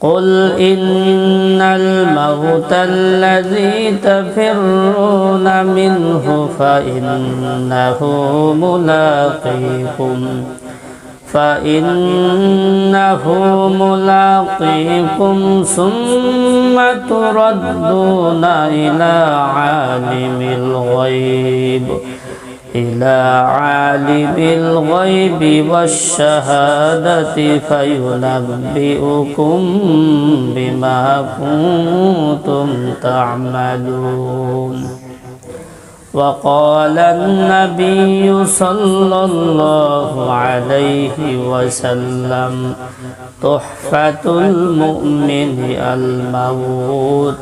قل إن الموت الذي تفرون منه فإنه ملاقيكم فإنه ملاقيكم ثم تردون إلى عالم الغيب إلى عالم الغيب والشهادة فينبئكم بما كنتم تعملون. وقال النبي صلى الله عليه وسلم تحفة المؤمن الموت.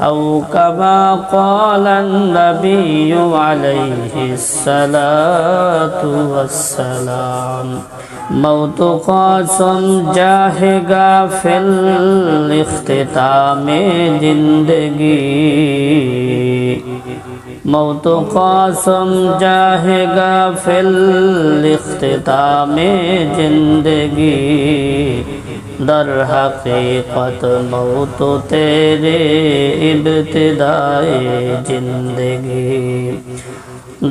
أو كما قال النبي عليه الصلاة والسلام موت قاسم جاهگا في الاختتام زندگی موت قاسم جاهگا في الاختتام زندگی در حقیقت موت تیرے ابتدائے زندگی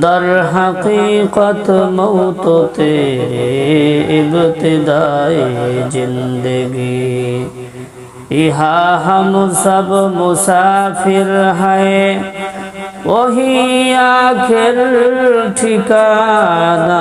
در حقیقت موت تیرے ابتدائے زندگی یہاں ہم سب مسافر ہیں وہی آخر ٹھکانہ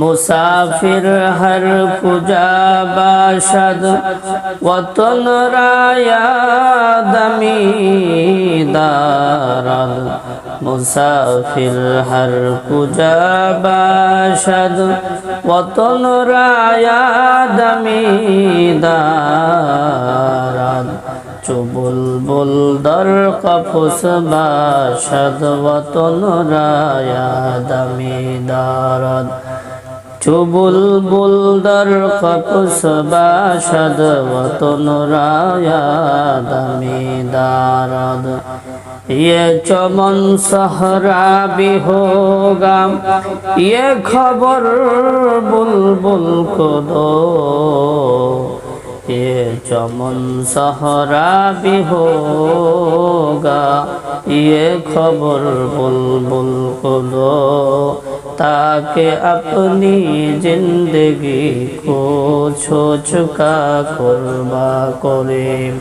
মুসাফির হর কুজা বাসদ, ওতন রায়া দমি দারদ। মুসাফির হর কুজা বাসদ, ওতন রায়া দমি দারদ। চুবুল বুল দর কফুস বাসদ, ওতন রায়া দমি দারদ। চুবুল বুলদর কপুস বাসদ वतन राया दमी दारद ये चमन सहरा भी होगा ये खबर बुलबुल को दो এ চমন সহরা বিহোগা ইয়ে খবর বুলবুল খুদো তাকে আপনি জিন্দগি কো ছোচকা করবা করে।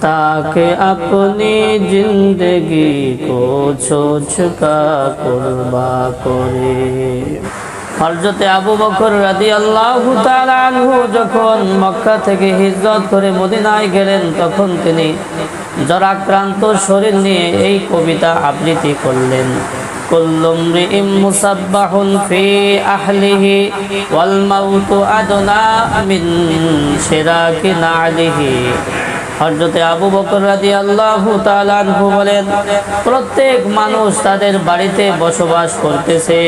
তাকে আপনি জিন্দগি কো ছোচকা করবা করে। হরজতে আবু বকর রাদি আল্লাহ যখন মক্কা থেকে হিজরত করে মদিনায় গেলেন, তখন তিনি জরাক্রান্ত শরীর নিয়ে এই কবিতা আবৃত্তি করলেন। কুল্লুম রিইম মুসাব্বাহুন ফি আদনা হজরতে আবু বকর রাজি আল্লাহ তালানহু বলেন, প্রত্যেক মানুষ তাদের বাড়িতে বসবাস করতেছে,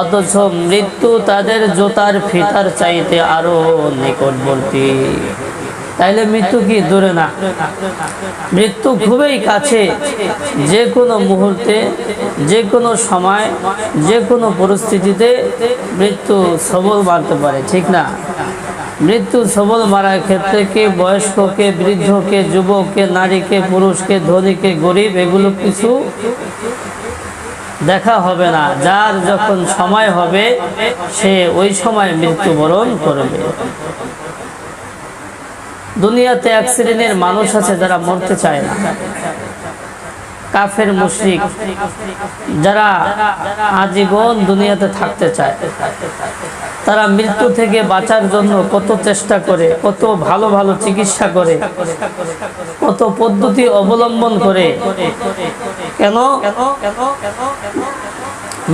অথচ মৃত্যু তাদের জোতার ফিতার চাইতে আরও নিকটবর্তী। তাইলে মৃত্যু কি দূরে না? মৃত্যু খুবই কাছে। যে কোনো মুহূর্তে যে কোনো সময় যে কোনো পরিস্থিতিতে মৃত্যু সবল মারতে পারে, ঠিক না? মৃত্যু সবল মারার ক্ষেত্রে কে বয়স্ককে বৃদ্ধকে যুবককে নারীকে পুরুষকে ধনীকে গরিব, এগুলো কিছু দেখা হবে না। যার যখন সময় হবে, সে ওই সময় মৃত্যুবরণ করবে। দুনিয়াতে এক শ্রেণির মানুষ আছে যারা মরতে চায় না। কাফের মুশরিক, যারা আজীবন দুনিয়াতে থাকতে চায়। তারা মৃত্যু থেকে বাঁচার জন্য কত চেষ্টা করে, কত ভালো ভালো চিকিৎসা করে, কত পদ্ধতি অবলম্বন করে। কেন?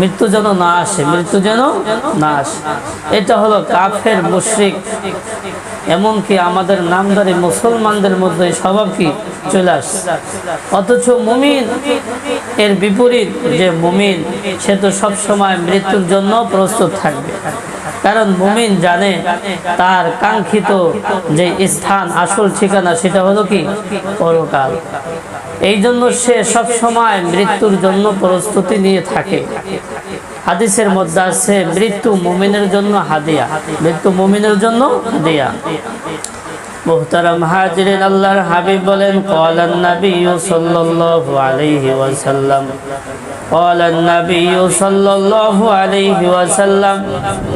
মৃত্যু যেন না আসে, মৃত্যু যেন না আসে। এটা হলো কাফের মুশরিক। এমনকি আমাদের নামদারি মুসলমানদের মধ্যে স্বভাব কি? চলে আসছে। অথচ মুমিন, এর বিপরীত যে মুমিন, সে তো সবসময় মৃত্যুর জন্য প্রস্তুত থাকবে। কারণ মুমিন জানে তার কাঙ্ক্ষিত যে স্থান, আসল ঠিকানা সেটা হলো কি? পরকাল। এই জন্য সে সব সময় মৃত্যুর জন্য প্রস্তুতি নিয়ে থাকে। হাদিসের মধ্যে আছে, মৃত্যু মুমিনের জন্য হাদিয়া। মৃত্যু মুমিনের জন্য হাদিয়া। মোহতারাম হাজিরিন, আল্লাহর হাবিব বলেন কলান নবী সাল্লাল্লাহু আলাইহি ওয়াসাল্লাম। قال النبي صلى الله عليه وسلم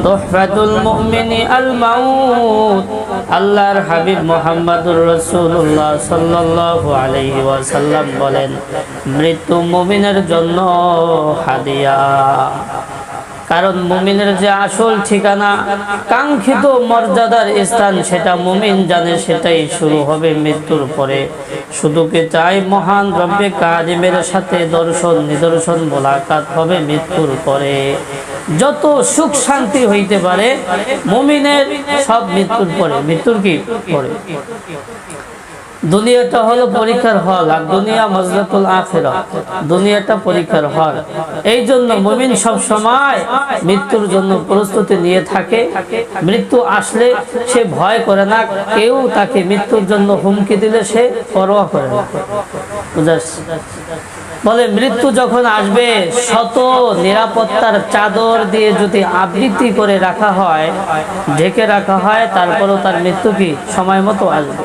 تحفة المؤمن الموت আল্লাহর হাবিব মোহাম্মদুর রসুল্লাহ সাল্লাহ আলহি ওয়াসাল্লাম বলেন মৃত্যু মুমিনের জন্য হাদিয়া কারণ মুমিনের যে আসল ঠিকানা কাঙ্ক্ষিত মর্যাদার স্থান সেটা মুমিন জানে সেটাই শুরু হবে মৃত্যুর পরে শুধু কে চাই মহান রব্বে কারিমের সাথে দর্শন, নিদর্শন, মোলাকাত হবে মৃত্যুর পরে। যত সুখ শান্তি হইতে পারে, মুমিনের সব মৃত্যুর পরে। মৃত্যুর কি পরে? দুনিয়াটা হলো পরীক্ষার হল, আর দুনিয়া মজলাতুল আখেরা দুনিয়াটা পরীক্ষার হল। এই জন্য মুমিন সব সময় মৃত্যুর জন্য প্রস্তুতি নিয়ে থাকে। মৃত্যু আসলে সে ভয় করে না, কেউ তাকে মৃত্যুর জন্য হুমকি দিলে সে পরোয়া করে না। বলে মৃত্যু যখন আসবে, শত নিরাপত্তার চাদর দিয়ে যদি আবৃত্তি করে রাখা হয়, ঢেকে রাখা হয়, তারপরও তার মৃত্যু কি? সময় মতো আসবে।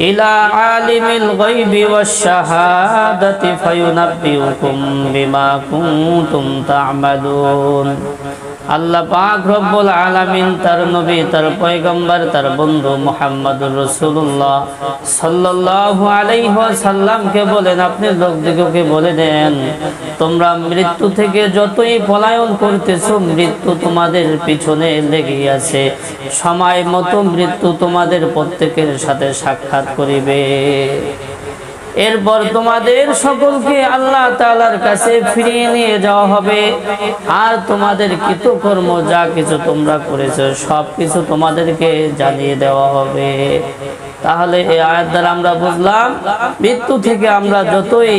ইলা আলিমিল গায়বি ওয়াশ শাহাদাতি ফায়ুনাব্বিউকুম বিমা কুনতুম তা'মালুন আল্লাহ পাক রব্বুল আলামিন তার নবী, তার পয়গম্বর, তার বন্ধু মুহাম্মদুর রাসূলুল্লাহ সাল্লাল্লাহু আলাইহি ওয়াসাল্লামকে বলেন, আপনি লোকদিগকে বলে দেন, তোমরা মৃত্যু থেকে যতই পলায়ন করতেছো, মৃত্যু তোমাদের পিছনে লেগে আছে। সময় মতো মৃত্যু তোমাদের প্রত্যেকের সাথে সাক্ষাৎ করিবে। এরপর তোমাদের সকলকে আল্লাহ তালার কাছে ফিরিয়ে নিয়ে যাওয়া হবে। আর তোমাদের কৃতকর্ম যা কিছু তোমরা করেছ, সব কিছু তোমাদেরকে জানিয়ে দেওয়া হবে। তাহলে এই আয়াত দ্বারা আমরা বুঝলাম, মৃত্যু থেকে আমরা যতই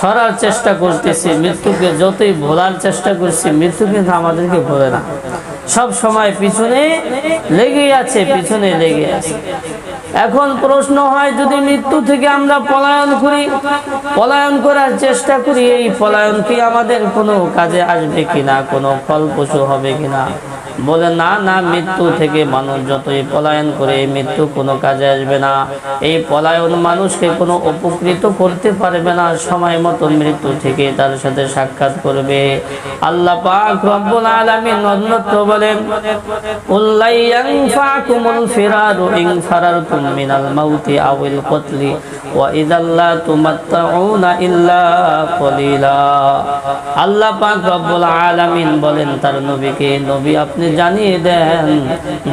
সরার চেষ্টা করতেছি, মৃত্যুকে যতই ভোলার চেষ্টা করছি, মৃত্যু কিন্তু আমাদেরকে ভোলে না। সব সময় পিছনে লেগে আছে, পিছনে লেগে আছে। এখন প্রশ্ন হয়, যদি মৃত্যু থেকে আমরা পলায়ন করি, পলায়ন করার চেষ্টা করি, এই পলায়ন কি আমাদের কোনো কাজে আসবে কিনা, কোনো ফলপ্রসূ হবে কিনা? বলে, না না, মৃত্যু থেকে মানুষ যতই পলায়ন করে, মৃত্যু কোনো কাজে আসবে না। এই পলায়ন মানুষকে কোনো উপকৃত করতে পারবে না। সময় মতো মৃত্যু থেকে তার সাথে সাক্ষাৎ করবে। আল্লাহ পাক রব্বুল আলামিন অন্যত্র বলেন উল্লাই ইয়ানফাকুমুল ফিরারু ইন ফারারতুম মিনাল মাউতি আউল কতলি, ওয়া ইদাল্লা তুমাত্তাউনা ইল্লা কলিলা। আল্লাহ পাক রব্বুল আলামিন বলেন, তার নবীকে নবী আপনি জানিয়ে দেন,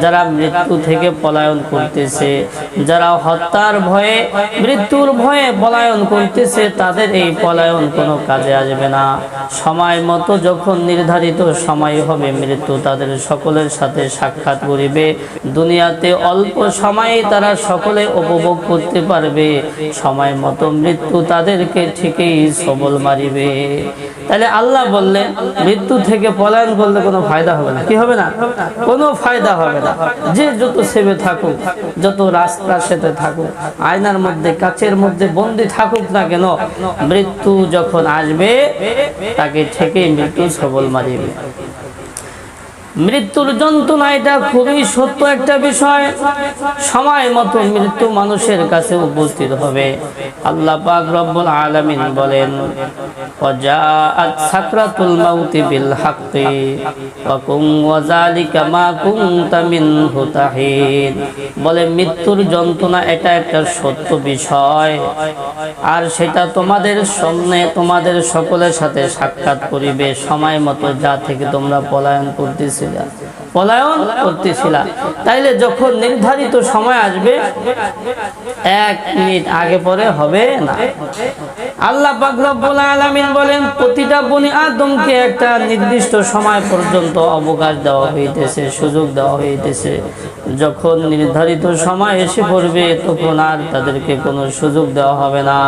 যারা মৃত্যু থেকে পলায়ন করতেছে, যারা হত্যার ভয়ে, মৃত্যুর ভয়ে পলায়ন করতেছে, তাদের এই পলায়ন কোনো কাজে আসবে না। সময় মতো যখন নির্ধারিত সময় হবে, মৃত্যু তাদের সকলের সাথে সাক্ষাৎ করিবে। দুনিয়াতে অল্প সময়ে তারা সকলে উপভোগ করতে পারবে। সময় মতো মৃত্যু তাদেরকে ঠিকই সবল মারিবে। তাহলে আল্লাহ বললেন, মৃত্যু থেকে পলায়ন করলে কোনো ফায়দা হবে না। কি হবে না? কোনো ফায়দা হবে না। যে যত সেবে থাকুক, যত রাস্তার সাথে থাকুক, আয়নার মধ্যে, কাচের মধ্যে বন্দি থাকুক না কেন, মৃত্যু যখন আসবে, তাকে থেকে মৃত্যু সবল মারিবে। মৃত্যুর যন্ত্রণা এটা খুবই সত্য একটা বিষয় সময় মতো মৃত্যু মানুষের কাছে উপস্থিত হবে আল্লাহ পাক রব্বুল আলামিন বলেন وجاءت سكرة الموت بالحق وكن وذلك ما كنت منه تحيد বলে মৃত্যুর যন্ত্রণা এটা একটা সত্য বিষয় আর সেটা তোমাদের সামনে তোমাদের সকলের সাথে সাক্ষাৎ করিবে সময় মতো যা থেকে তোমরা পলায়ন করতেছিলা পলায়ন করতেছিলা। তাইলে যখন নির্ধারিত সময় আসবে এক মিনিট আগে পরে হবে না। আল্লাহ পাক রব্বুল আলামিন বলেন প্রতিটা বনি আদমকে একটা নির্দিষ্ট সময় পর্যন্ত অবকাশ দেওয়া হইতেছে সুযোগ দেওয়া হইতেছে। যখন নির্ধারিত সময় এসে পড়বে তখন আর তাদেরকে কোনো সুযোগ দেওয়া হবে না।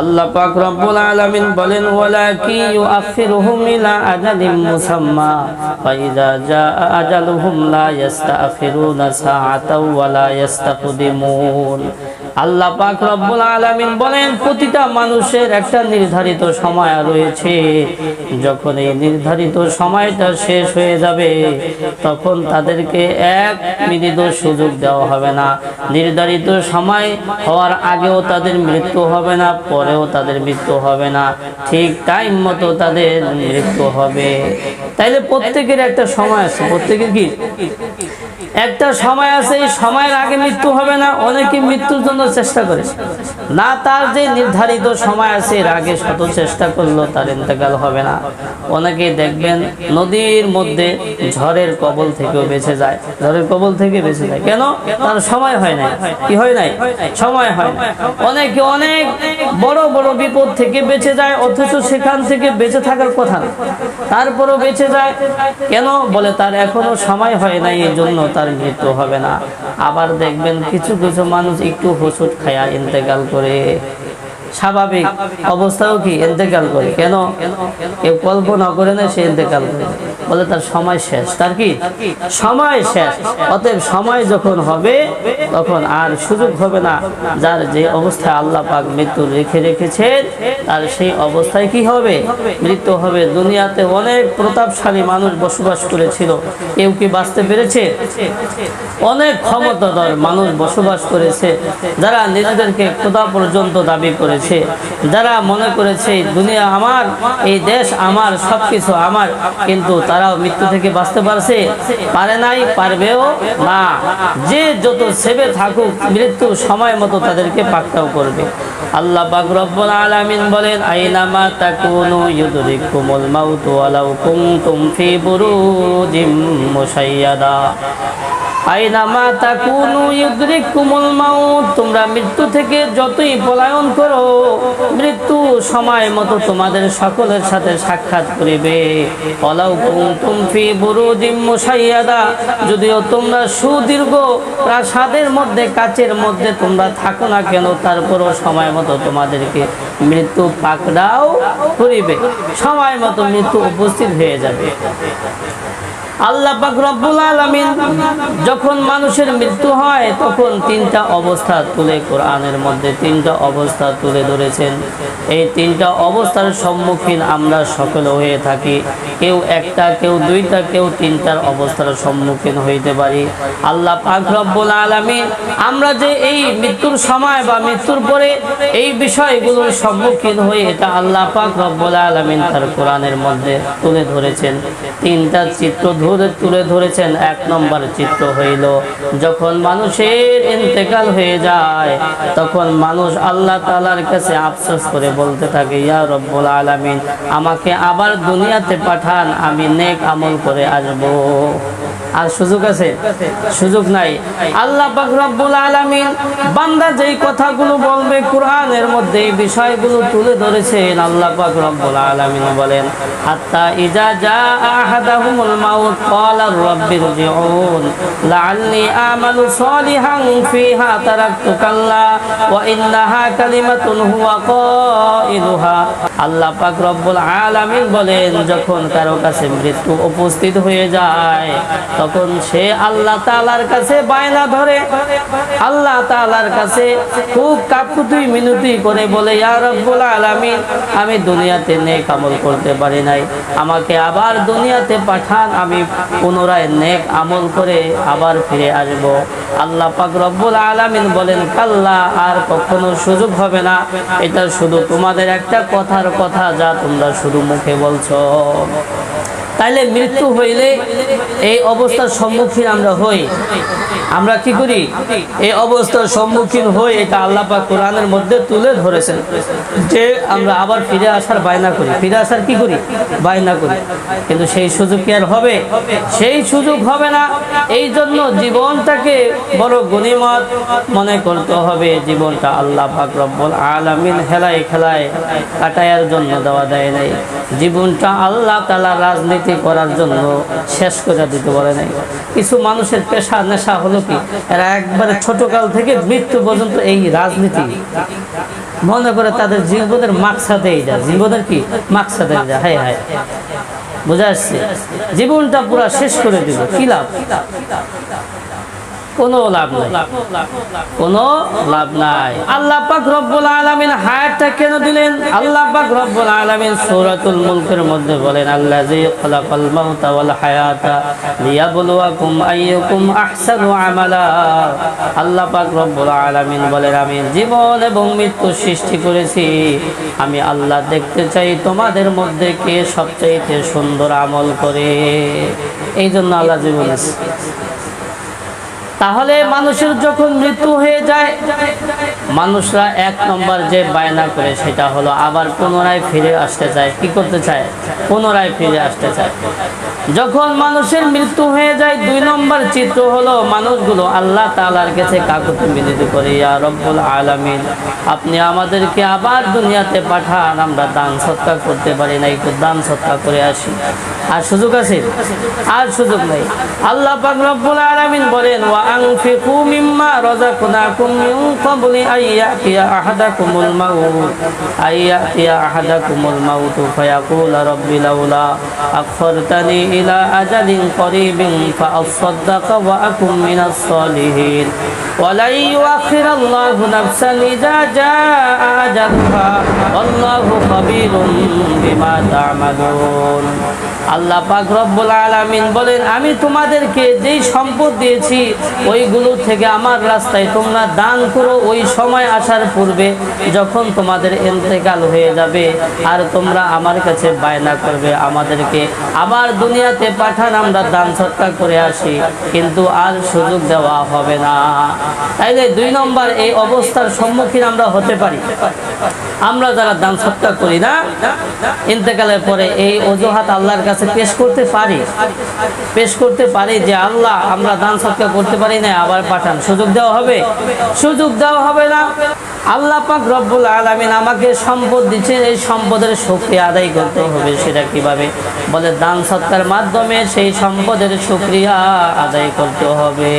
আল্লাহ পাক রব্বুল আলামিন বলেন ওয়ালা কি ইউআখিরুহুম ইলা আজালিম মুসাম্মা? ফাইদা জা أمثالهم لا يستأخرون ساعة ولا يستقدمون আল্লাহ পাক রব্বুল আলামিন বলেন, প্রতিটা মানুষের একটা নির্ধারিত সময় রয়েছে। যখন এই নির্ধারিত সময়টা শেষ হয়ে যাবে, তখন তাদেরকে এক মিনিটও সুযোগ দেওয়া হবে না। নির্ধারিত সময় হওয়ার আগেও তাদের মৃত্যু হবে না, পরেও তাদের মৃত্যু হবে না। ঠিক টাইম মতো তাদের মৃত্যু হবে। তাইলে প্রত্যেকের একটা সময় আছে। প্রত্যেকের কি? একটা সময় আছে, এই সময়ের আগে মৃত্যু হবে না, অনেকে মৃত্যুর জন্য চেষ্টা করে। না, তার যে নির্ধারিত সময় আছে, এর আগে শত চেষ্টা করল তার ইন্তেকাল হবে না। অনেকে দেখবেন নদীর মধ্যে ঝড়ের কবল থেকেও বেঁচে যায়। ঝড়ের কবল থেকে বেঁচে যায়। কেন? তার সময় হয় নাই। কি হয় নাই? সময় হয় না অনেকে অনেক বড় বড় বিপদ থেকে বেঁচে যায়, অথচ সেখান থেকে বেঁচে থাকার কথা তারপরও বেঁচে যায়। কেন? বলে, তার এখনও সময় হয় নাই এই জন্য তার মৃত্যু হবে না। আবার দেখবেন কিছু কিছু মানুষ একটু হুসুট খায়া ইন্তেকাল করে। স্বাভাবিক অবস্থাও কি? ইন্তেকাল করে। কেন? কেউ কল্পনা করে না সে ইন্তেকাল করে। বলে তার সময় শেষ। তার কি? সময় শেষ। অতএব সময় যখন হবে, তখন আর সুযোগ হবে না। যার যে অবস্থায় আল্লাহ পাক মৃত্যু রেখে রেখেছেন, তার সেই অবস্থায় কি হবে? মৃত্যু হবে। দুনিয়াতে অনেক প্রতাপশালী মানুষ বসবাস করেছিল। কেউ কি বাঁচতে পেরেছে? অনেক ক্ষমতাধর মানুষ বসবাস করেছে, যারা নিজেদেরকে খোদা পর্যন্ত দাবি করেছে। যারা মনে করেছে দুনিয়া আমার, এই দেশ আমার, সবকিছু আমার। কিন্তু তারাও মৃত্যু থেকে বাঁচতে পারছে, পারে নাই, পারবেও না। যে যত সেবে থাকুক মৃত্যু সময় মতো তাদেরকে পাকড়াও করবে। আল্লাহ পাক রব্বুল বলেন, আইনামা তাকুনু ইউদরিকুমুল মাউতু ওয়ালাউ কুনতুম ফি বুরুজিম মুশাইয়াদা। আইনামা তোমরা মৃত্যু থেকে যতই পলায়ন করো, মৃত্যু সময় মতো তোমাদের সকলের সাথে সাক্ষাৎ করিবে। অলাউ যদিও তোমরা সুদীর্ঘ প্রাসাদের মধ্যে, কাচের মধ্যে তোমরা থাকো না কেন, তারপরও সময় মতো তোমাদেরকে মৃত্যু পাকড়াও করিবে। সময় মতো মৃত্যু উপস্থিত হয়ে যাবে। আল্লাহ পাক রব্বুল আলামিন যখন মানুষের মৃত্যু হয়, তখন তিনটা অবস্থা তুলে কোরআনের মধ্যে, তিনটা অবস্থা তুলে ধরেছেন। এই তিনটা অবস্থার সম্মুখীন আমরা সকলে হয়ে থাকি। কেউ একটা, কেউ দুইটা, কেউ তিনটার অবস্থার সম্মুখীন হইতে পারি। আল্লাহ পাক রব্বুল আলামিন আমরা যে এই মৃত্যুর সময় বা মৃত্যুর পরে এই বিষয়গুলোর সম্মুখীন হয়ে এটা আল্লাহ পাক রব্বুল আলামিন তার কোরআনের মধ্যে তুলে ধরেছেন। তিনটা চিত্র ধরে তুলে ধরেছেন, এক নম্বর চিত্র হইল, যখন মানুষের ইন্তেকাল হয়ে যায়, তখন মানুষ আল্লাহ তালার কাছে আফসোস করে বলতে থাকে, ইয়া রব্বুল আলমিন, আমাকে আবার দুনিয়াতে পাঠান, আমি নেক আমল করে আসব। আর সুযোগ আছে? সুযোগ নাই। আল্লাহ পাক রব্বুল আলামিন বান্দা যেই কথাগুলো বলবে কোরআনের মধ্যে এই বিষয়গুলো তুলে ধরেছেন আল্লাহ পাক রব্বুল আলামিন বলেন, হাত্তা ইজা জা আহাদাহুমুল মাউত, ক্বালা কাল্লা ইন্নাহা কালিমাতুন হুয়া আল্লাহ পাক রব্বুল আলামিন বলেন, যখন কারও কাছে মৃত্যু উপস্থিত হয়ে যায় তখন সে আল্লাহ তালার কাছে বায়না ধরে, আল্লাহ তালার কাছে খুব কাকুতি মিনতি করে বলে, ইয়া রব্বুল আলামিন, আমি দুনিয়াতে নেক আমল করতে পারি নাই। আমাকে আবার দুনিয়াতে পাঠান, আমি পুনরায় নেক আমল করে আবার ফিরে আসব। আল্লাহ পাক রব্বুল আলামিন বলেন, কাল্লা, আর কখনো সুযোগ হবে না। এটা শুধু তোমাদের একটা কথার কথা যা তোমরা শুধু মুখে বলছো। তাইলে মৃত্যু হইলে এই অবস্থার সম্মুখীন আমরা হই। আমরা কি করি? এই অবস্থার সম্মুখীন হই, এটা আল্লাহ পাক কোরআনের মধ্যে তুলে ধরেছেন যে আমরা আবার ফিরে আসার বায়না করি। ফিরে আসার কি করি? বায়না করি। কিন্তু সেই সুযোগ কি আর হবে? সেই সুযোগ হবে না। এই জন্য জীবনটাকে বড় গণিমত মনে করতে হবে। জীবনটা আল্লাহ পাক রব্বুল আলামিন হেলায় খেলায় কাটায়ার জন্য দেওয়া দেয় নাই। জীবনটা আল্লাহ তালা রাজনীতি করার জন্য শেষ করে দিতে পারে নাই। কিছু মানুষের পেশা নেশা হলো কি, এরা একবারে ছোটকাল থেকে মৃত্যু পর্যন্ত এই রাজনীতি। মনে করে তাদের জীবনের মাকসাদে যা জীবনের কি? মাকসাদে যা হ্যাঁ হ্যাঁ। বোঝা আসছে জীবনটা পুরা শেষ করে দিল। কি লাভ? কোনো লাভ নাই। কোনো লাভ নাই। আল্লাহ পাক রব্বুল আলামিন হায়াতটা কেন দিলেন? আল্লাহ পাক রব্বুল আলামিন সূরাতুল মুলকের মধ্যে বলেন, আল্লাযী খালাকাল মাউতা ওয়াল হায়াতা লিয়াবলুয়াকুম আইয়ুকুম আহসানু আমালা। আল্লাহ পাক রব্বুল আলামিন বলেন, আমি জীবন এবং মৃত্যু সৃষ্টি করেছি। আমি আল্লাহ দেখতে চাই তোমাদের মধ্যে কে সবচাইতে সুন্দর আমল করে। এই জন্য আল্লাহ জীবন আছে তাহলে মানুষের যখন মৃত্যু হয়ে যায়, মানুষরা এক নম্বর যে বায়না করে সেটা হলো আবার পুনরায় ফিরে আসতে চায়। কি করতে চায়? পুনরায় ফিরে আসতে চায়। যখন মানুষের মৃত্যু হয়ে যায়, দুই নম্বর চিত্র হলো মানুষগুলো আল্লাহ তালার কাছে কাকুতি মিনতি করে, ইয়া রব্বুল আলামিন, আপনি আমাদেরকে আবার দুনিয়াতে পাঠান, আমরা দান সৎকার করতে পারি না, একটু দান সৎকার করে আসি। আর সুযোগ আছে? আর সুযোগ নেই। আল্লাহ পাক রব্বুল আলামিন বলেন, ওয়া আনফিকু মিম্মা রাযাকনাকুম মিন ক্বাবলি আইয়াতিয়া আহাদাকুমুল মাউত আইয়াতিয়া আহাদাকুমুল মাউত ফায়াকুল রাব্বি লাউলা আখরতানি ইলা আজালিন করিবিন ফাআসাদদাকা ওয়া আকুম মিনাস সালিহিন ولن يؤخر الله نفسا إذا جاء أجلها والله خبير بما تعملون আল্লাহ পাক রব্বুল আলামিন বলেন আমি তোমাদেরকে যেই সম্পদ দিয়েছি ওইগুলো থেকে আমার রাস্তায় তোমরা দান করো, ওই সময় আসার পূর্বে যখন তোমাদের ইন্তেকাল হয়ে যাবে আর তোমরা আমার কাছে বায়না করবে, আমাদেরকে আবার দুনিয়াতে পাঠান, আমরা দান সৎকার করে আসি, কিন্তু আর সুযোগ দেওয়া হবে না। তাইলে দুই নম্বর, এই অবস্থার সম্মুখীন আমরা হতে পারি। আমরা যারা দান সৎকার করি না, ইন্তেকালের পরে এই অজুহাত আল্লাহর কাছে পেশ করতে পারি। পেশ করতে পারি যে আল্লাহ আমরা দান সৎকার করতে পারি না আবার পাঠান। সুযোগ দেওয়া হবে? সুযোগ দেওয়া হবে না। আল্লাহ পাক রব্বুল আলামিন আমাকে সম্পদ দিচ্ছেন, এই সম্পদের শুকরিয়া আদায় করতে হবে। সেটা কীভাবে? বলে দান সত্তার মাধ্যমে সেই সম্পদের শুকরিয়া আদায় করতে হবে।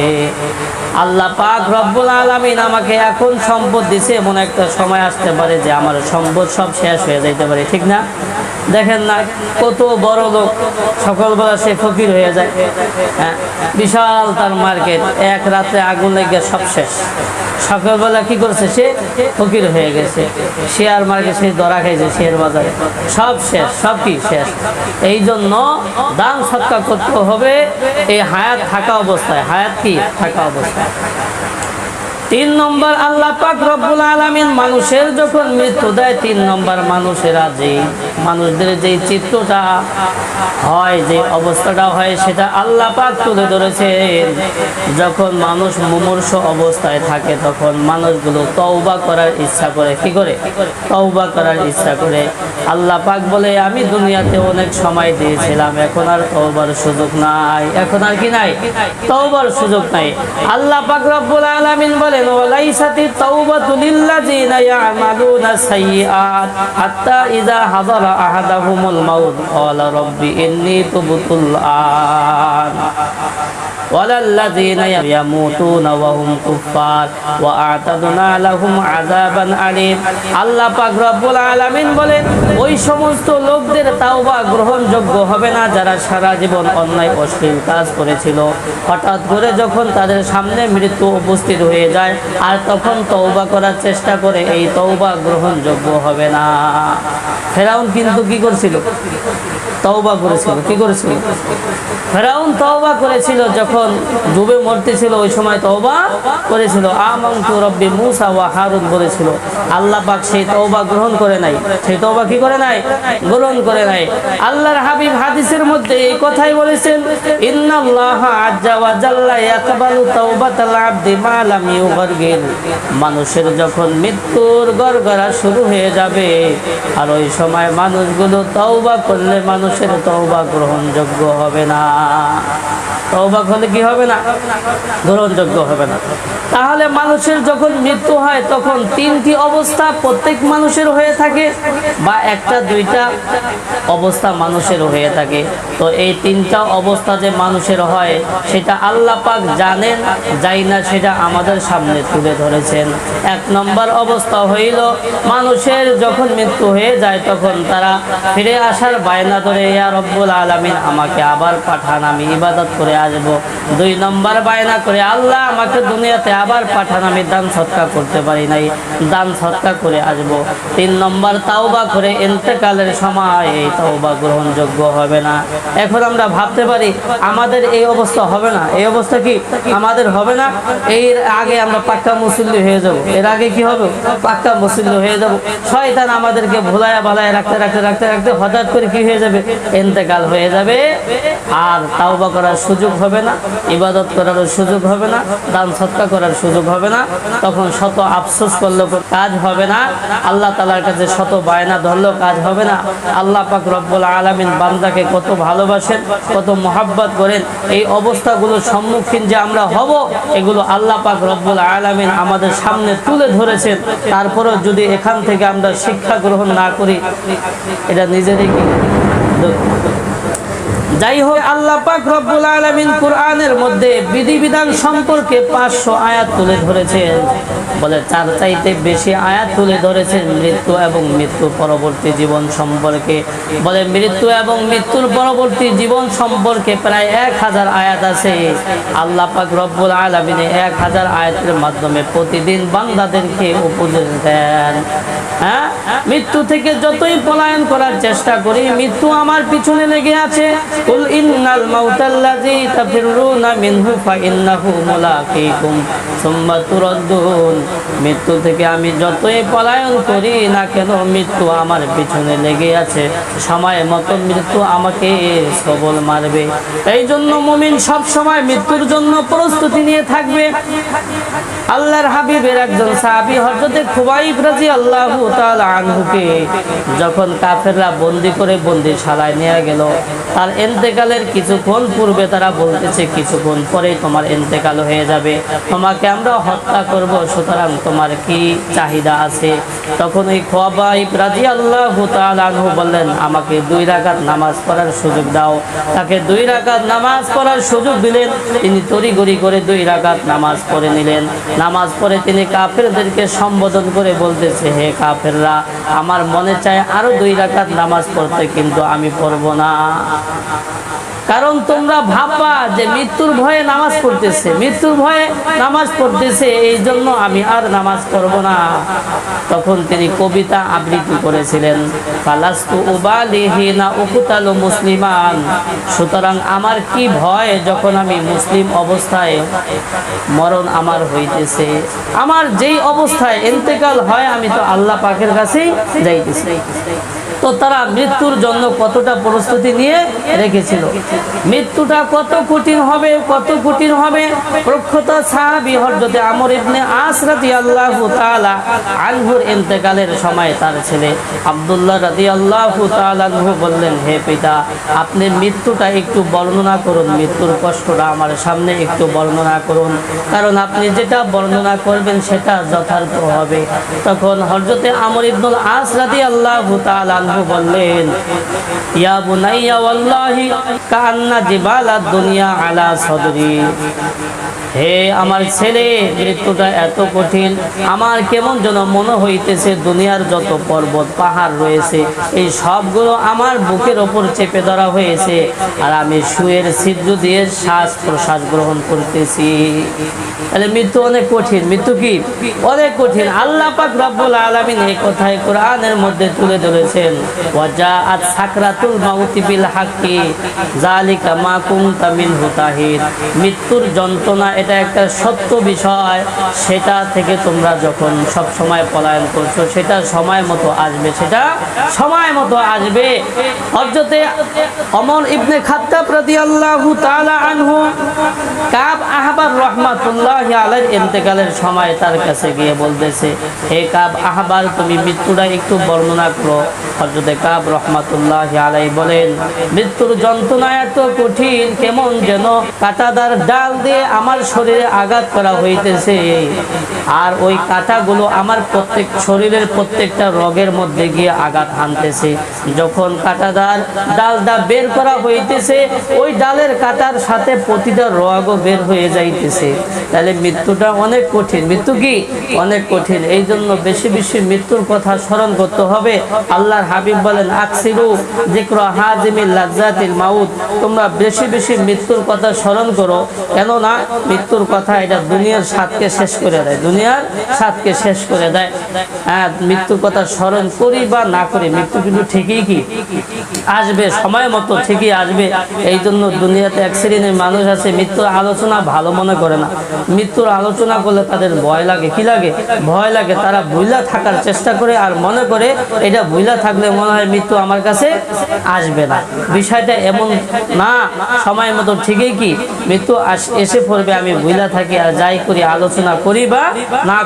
আল্লাহ পাক রব্বুল আলামিন আমাকে এখন সম্পদ দিছে, এমন একটা সময় আসতে পারে যে আমার সম্পদ সব শেষ হয়ে যাইতে পারে, ঠিক না? দেখেন না, কত বড় লোক সকালবেলা সে ফকির হয়ে যায়। হ্যাঁ বিশাল তার মার্কেট, এক রাতে আগুন লেগে সব শেষ। সকালবেলা কি করছে সে? ফকির হয়ে গেছে। শেয়ার মার্কেট সে ধরা খাইছে শেয়ার বাজারে। সব শেষ সব কি শেষ এই জন্য দান সৎকার করতে হবে, এই হায়াত থাকা অবস্থায়। হায়াত কি? থাকা অবস্থায়। তিন নম্বর, আল্লাহ পাক রব্বুল আলামিন মানুষের যখন মৃত্যু দেয়, তিন নম্বর মানুষেরা যে মানুষদের যে চিত্রটা হয়, যে অবস্থাটা হয়, সেটা আল্লাহ পাক তুলে ধরেছেন। যখন মানুষ মুমূর্ষ অবস্থায় থাকে, তখন মানুষগুলো তওবা করার ইচ্ছা করে। কি করে? তওবা করার ইচ্ছা করে। আল্লাহ পাক বলে, আমি দুনিয়াতে অনেক সময় দিয়েছিলাম, এখন আর তওবার সুযোগ নাই। এখন আর কি নাই? তওবার সুযোগ নাই। আল্লাহ পাক রব্বুল আলামিন বলেন, ওয়ালাইসাতি তাওবাতু লিল্লাযিনা ইয়ামালুনা সাইয়্যাত হাত্তা ইযা হাদারা আহাদাহুমুল মাউত। ক্বালা রাব্বি ইন্নী তুবতুল আন। ওই সমস্ত লোকদের তাওবা গ্রহণযোগ্য হবে না যারা সারা জীবন অন্যায় অশ্লীল কাজ করেছিল। হঠাৎ করে যখন তাদের সামনে মৃত্যু উপস্থিত হয়ে যায়, আর তখন তওবা করার চেষ্টা করে, এই তওবা গ্রহণযোগ্য হবে না। ফেরাউন কিন্তু কি করছিল? তওবা করেছিল। কি করেছিল? ফেরাউন তওবা করেছিল যখন ডুবে মরতেছিল, ওই সময় তওবা করেছিল। আমন্তু রব্বি মুসা ওয়া হারুন বলেছিল। আল্লাহ পাক সেই তওবা গ্রহণ করে নাই। সেই তওবা কি করে নাই? গ্রহণ করে নাই। আল্লাহর হাবিব হাদিসের মধ্যে এই কথাই বলেছেন, ইন্নাল্লাহ আজ্জা ওয়া জাল্লা ইয়াকবালু তাওবাতাল আবদি মা লাম ইউগারগির। মানুষের যখন মৃত্যুর গড়গড়া শুরু হয়ে যাবে, আর ওই সময় মানুষগুলো তওবা করলে মানুষের তওবা গ্রহণযোগ্য হবে না। তওবা করলে কি হবে না? গ্রহণযোগ্য হবে না। তাহলে মানুষের যখন মৃত্যু হয়, তখন তিনটি অবস্থা প্রত্যেক মানুষের হয়ে থাকে বা একটা, দুইটা অবস্থা মানুষের হয়ে থাকে। তো এই তিনটা অবস্থা যে মানুষের হয়, সেটা আল্লাহ পাক জানেন, যাই না সেটা আমাদের সামনে তুলে ধরেছেন। এক নম্বর অবস্থা হইল, মানুষের যখন মৃত্যু হয়ে যায়, তখন তারা ফিরে আসার বায়না ধরে ইয়া রব্বুল আলামিন, আমাকে আবার পাঠান, আমি ইবাদত করে আসব। দুই নম্বর বায়না করে, আল্লাহ, আমাকে দুনিয়াতে আবার পাঠান, আমি দান সৎকার করতে পারি নাই, দান সৎকার করে আসব। তিন নম্বর তাওবা করে, ইন্তেকালের সময় এই তাওবা গ্রহণযোগ্য হবে না। এখন আমরা ভাবতে পারি, আমাদের এই অবস্থা হবে না। এই অবস্থা কি? আমাদের হবে না। এর আগে আমরা পাক্কা মুসল্লি হয়ে যাব। এর আগে কি হবে? পাক্কা মুসল্লি হয়ে যাব। শয়তান আমাদেরকে ভুলায়া ভালায় রাখতে রাখতে রাখতে রাখতে হঠাৎ করে কি হয়ে যাবে? ইন্তেকাল হয়ে যাবে, আর তাওবা করার সুযোগ হবে না, ইবাদত করার সুযোগ হবে না, দান সৎকা করার সুযোগ হবে না, তখন শত আফসোস করলেও কাজ হবে না, আল্লাহ তালার কাছে শত বায়না ধরলেও কাজ হবে না, আল্লাহ পাক রব্বুল আলমিন বান্দাকে কত ভালোবাসেন, কত মোহাব্বত করেন, এই অবস্থাগুলোর সম্মুখীন যে আমরা হব, এগুলো আল্লাহ পাক রব্বুল আলমিন আমাদের সামনে তুলে ধরেছেন, তারপরেও যদি এখান থেকে আমরা শিক্ষা গ্রহণ না করি, এটা নিজেরই কি যাই হোক, আল্লাহ পাক রব্বুল আলামিন কোরআনের মধ্যে বিধিবিধান সম্পর্কে পাঁচশো আয়াত তুলে ধরেছেন। বলে চার চাইতে বেশি আয়াত তুলে ধরেছেন মৃত্যু এবং মৃত্যু পরবর্তী জীবন সম্পর্কে। বলে, মৃত্যু এবং মৃত্যুর পরবর্তী জীবন সম্পর্কে প্রায় এক হাজার আয়াত আছে। আল্লাহ পাক রব্বুল আলমিনে এক হাজার আয়াতের মাধ্যমে প্রতিদিন বান্দাদেরকে উপদেশ দেন। হ্যাঁ? মৃত্যু থেকে যতই পলায়ন করার চেষ্টা করি, মৃত্যু আমার পিছনে লেগে আছে। কুল ইন্নাল মাউতাল্লাযী তাফিরুনা মিনহু ফাইন্নাহু মুলাকীকুম সুম্মা তুরাদ্দুন মৃত্যু থেকে আমি যতই পলায়ন করি না কেন মৃত্যু আমার পিছনে লেগে আছে। সময় মতো মৃত্যু আমাকে সবল মারবে। এই জন্য মুমিন সব সময় মৃত্যুর জন্য প্রস্তুতি নিয়ে থাকবে। আল্লাহর হাবিবের একজন সাহাবী হযরতে খুবাইব রাদিয়াল্লাহু তাআলা আনহুকে যখন কাফেররা বন্দি করে বন্দিশালায় নিয়ে গেল, তার এন্তেকালের কিছুক্ষণ পূর্বে তারা বলতেছে, কিছুক্ষণ পরে তোমার এন্তেকাল হয়ে যাবে। তোমাকে আমরা হত্যা করব, সুতরাং তোমার কি চাহিদা আছে? তখন ওই খুবাইব রাদিয়াল্লাহু তাআলা আনহু বললেন, আমাকে দুই রাকাত নামাজ পড়ার সুযোগ দাও। তাকে দুই রাকাত নামাজ পড়ার সুযোগ দিলেন। তিনি তড়িঘড়ি করে দুই রাকাত নামাজ পড়ে নিলেন। নামাজ পড়ে তিনি কাফেরদেরকে সম্বোধন করে বলতেছে, হে কাফেররা, আমার মনে চায় আরও দুই রাকাত নামাজ পড়তে, কিন্তু আমি পড়ব না। কারণ তোমরা ভাববা যে মৃত্যুর ভয়ে নামাজ পড়তেছে। মৃত্যুর ভয়ে নামাজ পড়তেছে, এই জন্য আমি আর নামাজ পড়ব না। তখন তিনি কবিতা আবৃত্তি করেছিলেন, ফালাস্তু উবালিহি না উকুতালু মুসলিমান। সুতরাং আমার কি ভয় যখন আমি মুসলিম অবস্থায় মরণ আমার হইতেছে? আমার যেই অবস্থায় ইন্তেকাল হয়, আমি তো আল্লাহ পাকের কাছেই যাইতেছি। তো তারা মৃত্যুর জন্য কতটা প্রস্তুতি নিয়ে রেখেছিল? মৃত্যুটা কত কঠিন হবে, কত কঠিন হবে? প্রখ্যাত সাহাবি হযরতে আমর ইবনে আস রাদিয়াল্লাহু তাআলা আনহুর ইন্তেকালের সময় তার ছেলে আব্দুল্লাহ রাদিয়াল্লাহু তাআলা আনহু বললেন, হে পিতা, আপনি মৃত্যুটা একটু বর্ণনা করুন, মৃত্যুর কষ্টটা আমার সামনে একটু বর্ণনা করুন। কারণ আপনি যেটা বর্ণনা করবেন সেটা যথার্থ হবে। তখন হযরতে আমর ইবনুল আস রাদিয়াল্লাহু তাআলা আনহু বললেন, ইয়া বুনাইয়া ওয়াল্লাহি কান্না জিবালাদ দুনিয়া আলা সদরি। হে আমার ছেলে, মৃত্যুটা এত কঠিন, আমার কেমন যেন মনে হইতেছে দুনিয়ার যত পর্বত, পাহাড় রয়েছে, এই সবগুলো আমার বুকের ওপর চেপে ধরা হয়েছে আর আমি শুয়ের ছিদ্র দিয়ে শ্বাস প্রশ্বাস গ্রহণ করতেছি। তাহলে মৃত্যু অনেক কঠিন, মৃত্যু কি? অনেক কঠিন। আল্লাহ পাক রব্বুল আলামিন এই কথাই কোরআনের মধ্যে তুলে ধরেছেন। মৃত্যুর যন্ত্রণা এটা একটা সত্য বিষয়, সেটা থেকে তোমরা যখন সব সময় পলায়ন করছ, সেটা সময় মতো আসবে, সেটা সময় মতো আসবে। হযরতে অমর ইবনে খাত্তাব রাদিয়াল্লাহু তাআলা আনহু, কাব আহবার রহমাতুল্লাহ আলাইহির ইন্তেকালের সময় তার কাছে গিয়ে বলতেছে, হে কাব আহবার, তুমি মৃত্যুটা একটু বর্ণনা করো। কাব রহমাতুল্লাহ আলাই বলেন, মৃত্যুর যন্ত্রণা এত কঠিন, কেমন যেন কাটাদার ডাল দিয়ে আমার শরীরে আঘাত করা হইতেছে। আর ওই কাঁটাগুলো আমার প্রত্যেক শরীরের প্রত্যেকটা রগের মধ্যে গিয়ে আঘাত হানতেছে। যখন কাঁটাদার ডালটা বের করা হইতেছে, ওই ডালের কাটার সাথে প্রতিটা রগও বের হয়ে যাইতেছে। তাহলে মৃত্যুটা অনেক কঠিন। মৃত্যু কি? অনেক কঠিন। এই জন্য বেশি বেশি মৃত্যুর কথা স্মরণ করতে হবে। আল্লাহর হাবিব বলেন, আকসিরু জিক্র হাজিমিল লাজ্জাতিল মাউত। তোমরা বেশি বেশি মৃত্যুর কথা স্মরণ করো, কেননা মৃত্যুর কথা এটা দুনিয়ার স্বাদকে শেষ করে দেয়, দুনিয়ার স্বাদকে শেষ করে দেয়। হ্যাঁ মৃত্যুর কথা স্মরণ করি বা না করি, মৃত্যু কিন্তু ঠিকই কি? আসবে, সময় মতো ঠিকই আসবে। এই জন্য দুনিয়াতে এক শ্রেণির মানুষ আছে, মৃত্যুর আলোচনা ভালো মনে করে না। মৃত্যুর আলোচনা করলে তাদের ভয় লাগে। কি লাগে? ভয় লাগে, তারা ভুইলা থাকার চেষ্টা করে আর মনে করে এটা ভুইলা থাকলে মনে হয় মৃত্যু আমার কাছে আসবে না। বিষয়টা এমন না, সময় মতো ঠিকই কি মৃত্যু এসে পড়বে, আমি বুঝলা থাকি আর যাই করি, আলোচনা করি বা না